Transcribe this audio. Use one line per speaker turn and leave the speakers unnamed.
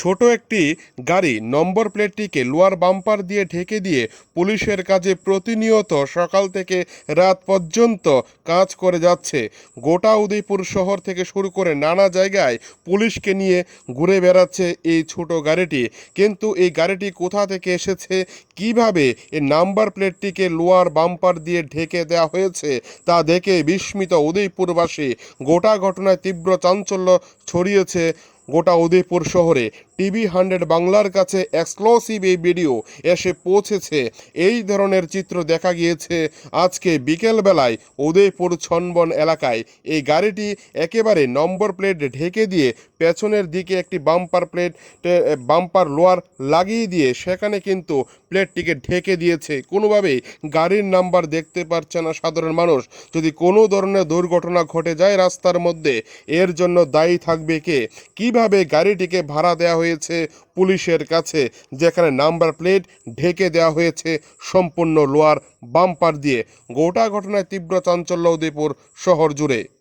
ছোট একটি গাড়ি নম্বর প্লেটটিকে লোয়ার বাম্পার দিয়ে ঢেকে দিয়ে পুলিশের কাজে প্রতিনিয়ত সকাল থেকে রাত পর্যন্ত কাজ করে যাচ্ছে। গোটা উদয়পুর শহর থেকে শুরু করে নানা জায়গায় পুলিশকে নিয়ে ঘুরে বেড়াচ্ছে এই ছোট গাড়িটি। কিন্তু এই গাড়িটি কোথা থেকে এসেছে, কীভাবে এই নাম্বার প্লেটটিকে লোয়ার বাম্পার দিয়ে ঢেকে দেওয়া হয়েছে, তা দেখে বিস্মিত উদয়পুরবাসী গোটা ঘটনায় তীব্র চাঞ্চল্য ছড়িয়েছে গোটা উদয়পুর শহরে টিভি হান্ড্রেড বাংলার কাছে এক্সক্লুসিভ এই ভিডিও এসে পৌঁছেছে। এই ধরনের চিত্র দেখা গিয়েছে আজকে বিকেলবেলায় উদয়পুর ছনবন এলাকায়। এই গাড়িটি একেবারে নম্বর প্লেট ঢেকে দিয়ে পেছনের দিকে একটি বাম্পার প্লেট বাম্পার লোয়ার লাগিয়ে দিয়ে সেখানে কিন্তু প্লেটটিকে ঢেকে দিয়েছে। কোনোভাবেই গাড়ির নাম্বার দেখতে পারছে না সাধারণ মানুষ। যদি কোনো ধরনের দুর্ঘটনা ঘটে যায় রাস্তার মধ্যে, এর জন্য দায়ী থাকবে কে? কীভাবে গাড়িটিকে ভাড়া দেওয়া হয়েছে পুলিশের কাছে? যেখানে নাম্বার প্লেট ঢেকে দেওয়া হয়েছে সম্পূর্ণ লোয়ার বাম্পার দিয়ে। গোটা ঘটনায় তীব্র চাঞ্চল্য উদয়পুর শহর জুড়ে।